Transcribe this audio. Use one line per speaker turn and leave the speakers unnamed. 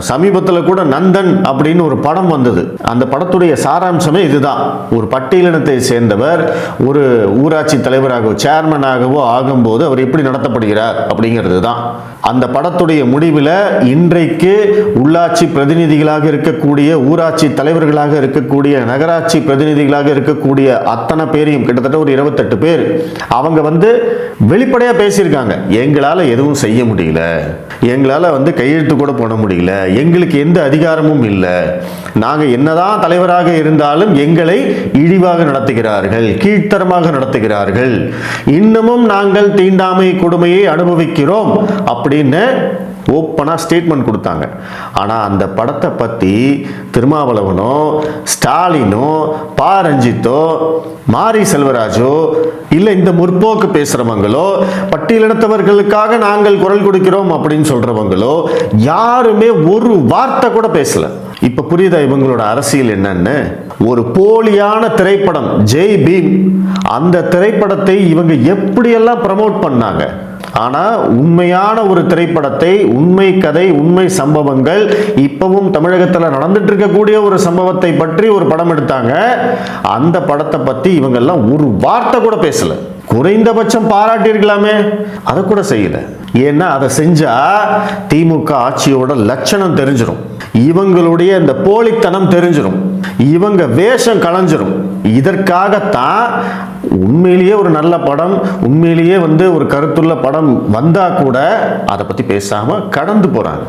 சமீபத்தில் கூட நந்தன் அப்படின்னு ஒரு படம் வந்தது. அந்த படத்துடைய சாராம்சமே இதுதான். ஒரு பட்டியலினத்தை சேர்ந்தவர் ஒரு ஊராட்சி தலைவராகவோ சேர்மனாகவோ ஆகும்போது அவர் எப்படி நடத்தப்படுகிறார் அப்படிங்கிறது தான் அந்த படத்துடைய முடிவில் இன்றைக்கு உள்ளாட்சி பிரதிநிதிகளாக இருக்கக்கூடிய ஊராட்சி தலைவர்களாக இருக்கக்கூடிய நகராட்சி பிரதிநிதிகளாக இருக்கக்கூடிய அத்தனை பேரையும் கிட்டத்தட்ட ஒரு இருபத்தெட்டு பேர் அவங்க வந்து வெளிப்படையாக பேசியிருக்காங்க. எங்களால் எதுவும் செய்ய முடியல. எங்களால் வந்து கையெழுத்து கூட போட முடியல. எங்களுக்கு எந்த அதிகாரமும் இல்லை. நாங்கள் என்னதான் தலைவராக இருந்தாலும் எங்களை இழிவாக நடத்துகிறார்கள் கீழ்த்தரமாக நடத்துகிறார்கள். இன்னமும் நாங்கள் தீண்டாமை கொடுமையை அனுபவிக்கிறோம் அப்படின்னு ஓப்பனாக ஸ்டேட்மெண்ட் கொடுத்தாங்க. ஆனால் அந்த படத்தை பற்றி திருமாவளவனோ ஸ்டாலினோ பா ரஞ்சித்தோ மாரி செல்வராஜோ இல்லை இந்த முற்போக்கு பேசுகிறவங்களோ பட்டியலினத்தவர்களுக்காக நாங்கள் குரல் கொடுக்கிறோம் அப்படின்னு சொல்கிறவங்களோ யாருமே ஒரு வார்த்தை கூட பேசல. இப்போ புரியுதா இவங்களோட அரசியல் என்னன்னு? ஒரு போலியான திரைப்படம் ஜெய் பீம். அந்த திரைப்படத்தை இவங்க எப்படியெல்லாம் ப்ரமோட் பண்ணாங்க? ஆனால் உண்மையான ஒரு திரைப்படத்தை உண்மை கதை உண்மை சம்பவங்கள் இப்பவும் தமிழகத்தில் நடந்துட்டு இருக்கக்கூடிய ஒரு சம்பவத்தை பற்றி ஒரு படம் எடுத்தாங்க. அந்த படத்தை பற்றி இவங்கெல்லாம் ஒரு வார்த்தை கூட பேசல. குறைந்தபட்சம் பாராட்டியிருக்கலாமே. அதை கூட செய்யல. ஏன்னா அதை செஞ்சா திமுக ஆட்சியோட லட்சணம் தெரிஞ்சிடும் இவங்களுடைய இந்த போலித்தனம் தெரிஞ்சிடும் இவங்க வேஷம் களைஞ்சிரும் இதற்காகத்தான் உண்மையிலேயே ஒரு நல்ல படம் உண்மையிலேயே வந்து ஒரு கருத்துள்ள படம் வந்தால் கூட அதை பற்றி பேசாமல் கடந்து போகிறாங்க